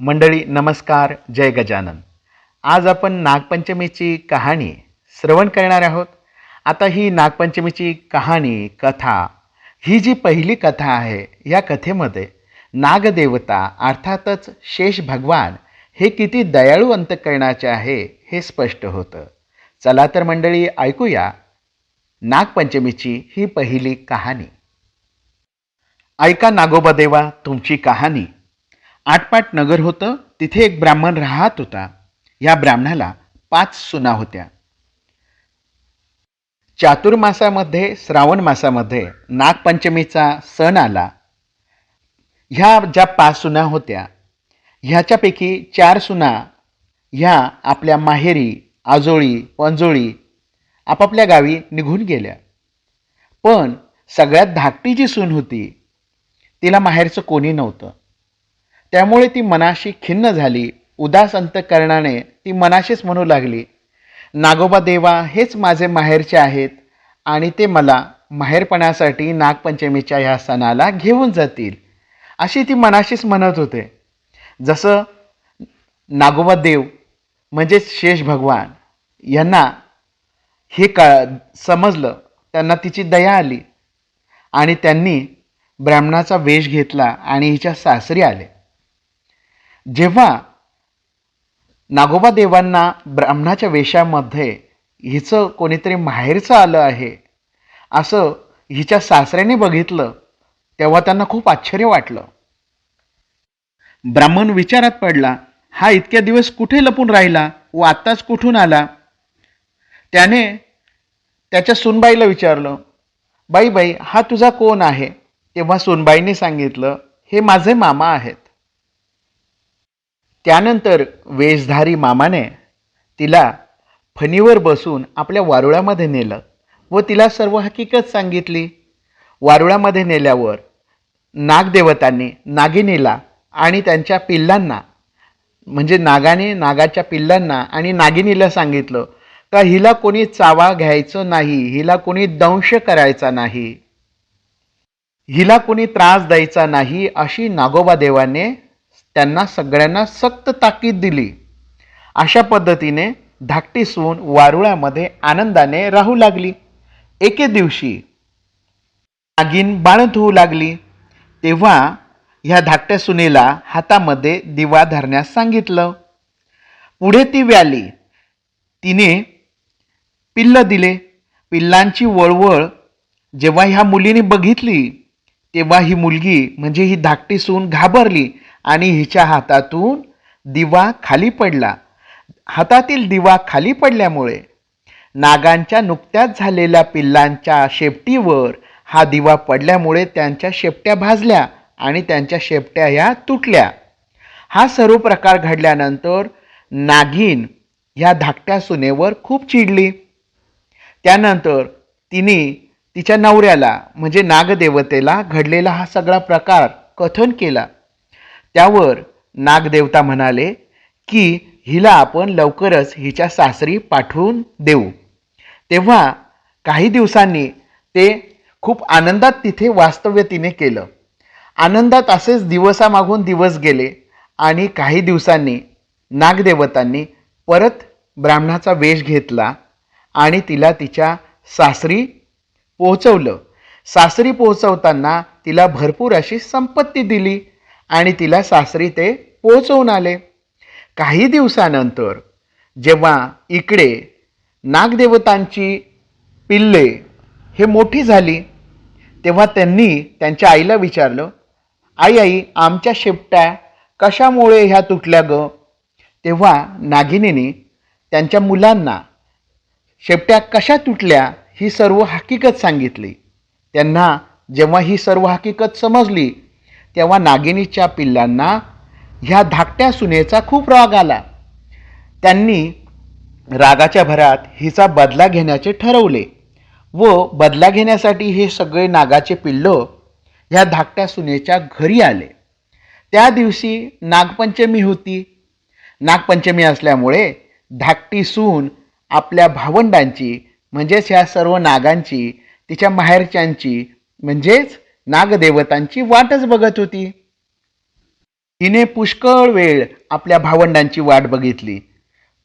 मंडळी नमस्कार जय गजानन. आज आपण नागपंचमीची कहाणी श्रवण करणार आहोत. आता ही नागपंचमीची कहाणी कथा ही जी पहिली कथा आहे या कथेमध्ये नागदेवता अर्थातच शेष भगवान हे किती दयाळू अंतकरणाचे आहे हे स्पष्ट होतं. चला तर मंडळी ऐकूया नागपंचमीची ही पहिली कहाणी. ऐका नागोबा देवा तुमची कहाणी. आटपाट नगर होतं तिथे एक ब्राह्मण राहत होता. या ब्राह्मणाला पाच सुना होत्या. चातुर्मासामध्ये श्रावण मासामध्ये नागपंचमीचा सण आला. ह्या ज्या पाच सुना होत्या ह्याच्यापैकी चार सुना ह्या आपल्या माहेरी आजोळी पंजोळी आपापल्या गावी निघून गेल्या. पण सगळ्यात धाकटी जी सून होती तिला माहेरचं कोणी नव्हतं. त्यामुळे ती मनाशी खिन्न झाली उदास अंतकरणाने ती मनाशीच म्हणू लागली नागोबा देवा हेच माझे माहेरचे आहेत आणि ते मला माहेरपणासाठी नागपंचमीच्या ह्या सणाला घेऊन जातील. अशी ती मनाशीच म्हणत होते. जसं नागोबा देव म्हणजेच शेष भगवान यांना हे का समजलं त्यांना तिची दया आली आणि त्यांनी ब्राह्मणाचा वेश घेतला आणि हिच्या सासरी आले. जेव्हा नागोबा देवांना ब्राह्मणाच्या वेशामध्ये हिचं कोणीतरी माहेरचं आलं आहे असं हिच्या सासऱ्याने बघितलं तेव्हा त्यांना खूप आश्चर्य वाटलं. ब्राह्मण विचारात पडला हा इतक्या दिवस कुठे लपून राहिला व आत्ताच कुठून आला? त्याने त्याच्या सुनबाईला विचारलं बाई बाई हा तुझा कोण आहे? तेव्हा सुनबाईने सांगितलं हे माझे मामा आहेत. त्यानंतर वेशधारी मामाने तिला फणीवर बसून आपल्या वारुळामध्ये नेलं व तिला सर्व हकीकत सांगितली. वारुळामध्ये नेल्यावर नागदेवतांनी नागिनीला आणि त्यांच्या पिल्लांना म्हणजे नागाने नागाच्या पिल्लांना आणि नागिनीला सांगितलं का हिला कोणी चावा घ्यायचं नाही हिला कोणी दंश करायचा नाही हिला कोणी त्रास द्यायचा नाही अशी नागोबा देवाने त्यांना सगळ्यांना सक्त ताकीद दिली. अशा पद्धतीने धाकटी सून वारुळामध्ये आनंदाने राहू लागली. एके दिवशी नागिन बाळंत होऊ लागली. तेव्हा ह्या धाकट्या सुनेला हातामध्ये दिवा धरण्यास सांगितलं. पुढे ती व्याली. तिने पिल्ल दिले. पिल्लांची वळवळ जेव्हा ह्या मुलीने बघितली तेव्हा ही मुलगी म्हणजे ही धाकटी सून घाबरली. आणि हिच्या हातातून दिवा खाली पडला. हातातील दिवा खाली पडल्यामुळे नागांच्या नुकत्याच झालेल्या पिल्लांच्या शेपटीवर हा दिवा पडल्यामुळे त्यांच्या शेपट्या भाजल्या आणि त्यांच्या शेपट्या ह्या तुटल्या. हा सर्व प्रकार घडल्यानंतर नागिन ह्या धाकट्या सुनेवर खूप चिडली. त्यानंतर तिने तिच्या नवऱ्याला म्हणजे नागदेवतेला घडलेला हा सगळा प्रकार कथन केला. त्यावर नागदेवता म्हणाले की हिला आपण लवकरच हिच्या सासरी पाठवून देऊ. तेव्हा काही दिवसांनी ते खूप आनंदात तिथे वास्तव्य तिने केलं. आनंदात असेच दिवसामागून दिवस गेले आणि काही दिवसांनी नागदेवतांनी परत ब्राह्मणाचा वेश घेतला आणि तिला तिच्या सासरी पोहोचवलं. सासरी पोहोचवताना तिला भरपूर अशी संपत्ती दिली. आणि तिला सासरी ते पोहोचवून आले. काही दिवसानंतर जेव्हा इकडे नागदेवतांची पिल्ले हे मोठी झाली तेव्हा त्यांनी त्यांच्या आईला विचारलं आई आई आमच्या शेपट्या कशामुळे ह्या तुटल्या ग? तेव्हा नागिनीने त्यांच्या मुलांना शेपट्या कशा तुटल्या ही सर्व हकीकत सांगितली. त्यांना जेव्हा ही सर्व हकीकत समजली तेव्हा नागिनीच्या पिल्लांना ह्या धाकट्या सुनेचा खूप राग आला. त्यांनी रागाच्या भरात हिचा बदला घेण्याचे ठरवले व बदला घेण्यासाठी हे सगळे नागाचे पिल्लं ह्या धाकट्या सुनेच्या घरी आले. त्या दिवशी नागपंचमी होती. नागपंचमी असल्यामुळे धाकटी सून आपल्या भावंडांची म्हणजेच ह्या सर्व नागांची तिच्या माहेरच्यांची म्हणजेच नागदेवतांची वाटच बघत होती. तिने पुष्कळ वेळ आपल्या भावंडांची वाट बघितली.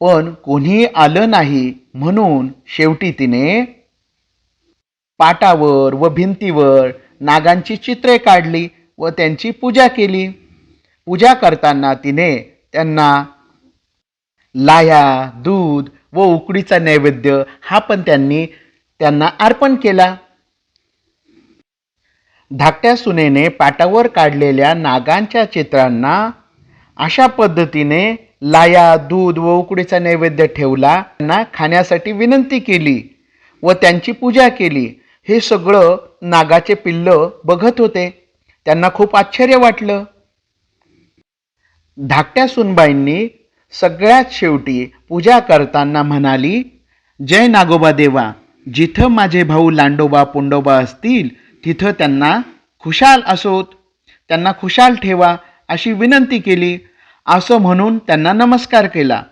पण कोणी आलं नाही म्हणून शेवटी तिने पाटावर व भिंतीवर नागांची चित्रे काढली व त्यांची पूजा केली. पूजा करताना तिने त्यांना लाया दूध व उकडीचा नैवेद्य हा पण त्यांनी त्यांना अर्पण केला. धाकट्या सुनेने पाटावर काढलेल्या नागांच्या चित्रांना अशा पद्धतीने लाया दूध व उकडीचा नैवेद्य ठेवला. त्यांना खाण्यासाठी विनंती केली व त्यांची पूजा केली. हे सगळं नागाचे पिल्ल बघत होते. त्यांना खूप आश्चर्य वाटलं. धाकट्या सुनबाईंनी सगळ्यात शेवटी पूजा करताना म्हणाली जय नागोबा देवा जिथं माझे भाऊ लांडोबा पुंडोबा असतील तिथं त्यांना खुशाल असोत त्यांना खुशाल ठेवा अशी विनंती केली. असं म्हणून त्यांना नमस्कार केला.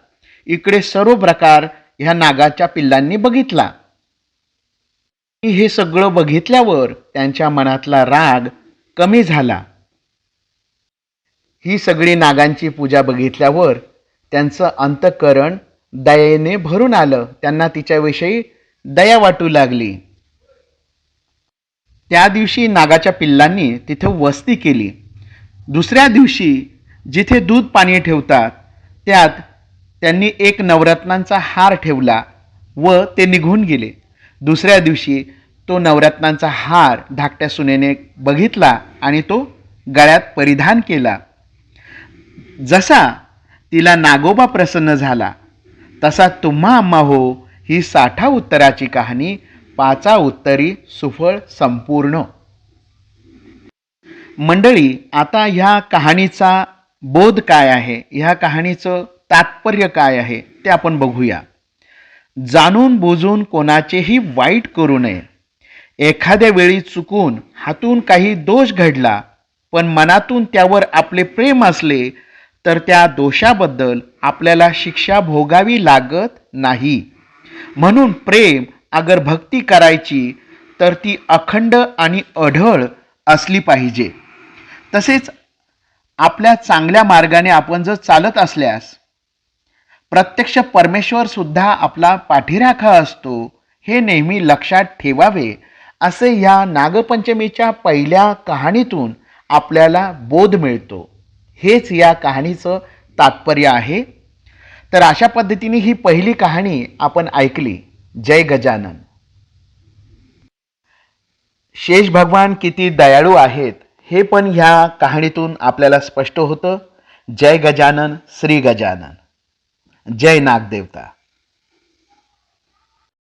इकडे सर्व प्रकार ह्या नागाच्या पिल्लांनी बघितला. हे सगळं बघितल्यावर त्यांच्या मनातला राग कमी झाला. ही सगळी नागांची पूजा बघितल्यावर त्यांचं अंतःकरण दयेने भरून आलं. त्यांना तिच्याविषयी दया वाटू लागली. त्या दिवशी नागाच्या पिल्लांनी तिथे वस्ती केली. दुसऱ्या दिवशी जिथे दूध पाणी ठेवतात त्यात त्यांनी एक नवरत्नांचा हार ठेवला व ते निघून गेले. दुसऱ्या दिवशी तो नवरत्नांचा हार धाकट्या सुनेने बघितला आणि तो गळ्यात परिधान केला. जसा तिला नागोबा प्रसन्न झाला तसा तुम्हा अम्मा हो ही साठा उत्तराची कहाणी पाचा उत्तरी सुफळ संपूर्ण. मंडळी आता ह्या कहाणीचा बोध काय आहे? ह्या कहाणीचं तात्पर्य काय आहे? ते आपण बघूया. जाणून बुजून कोणाचेही वाईट करू नये. एखाद्या वेळी चुकून हातून काही दोष घडला पण मनातून त्यावर आपले प्रेम असले तर त्या दोषाबद्दल आपल्याला शिक्षा भोगावी लागत नाही. म्हणून प्रेम अगर भक्ती करायची तर ती अखंड आणि अढळ असली पाहिजे. तसेच आपल्या चांगल्या मार्गाने आपण जर चालत असल्यास प्रत्यक्ष परमेश्वर सुद्धा आपला पाठीराखा असतो हे नेहमी लक्षात ठेवावे असे या नागपंचमीच्या पहिल्या कहाणीतून आपल्याला बोध मिळतो. हेच या कहाणीचं तात्पर्य आहे. तर अशा पद्धतीने ही पहिली कहाणी आपण ऐकली. जय गजानन. शेष भगवान किती दयाळू आहेत हे पण ह्या कहाणीतून आपल्याला स्पष्ट होतं. जय गजानन श्री गजानन. जय नागदेवता.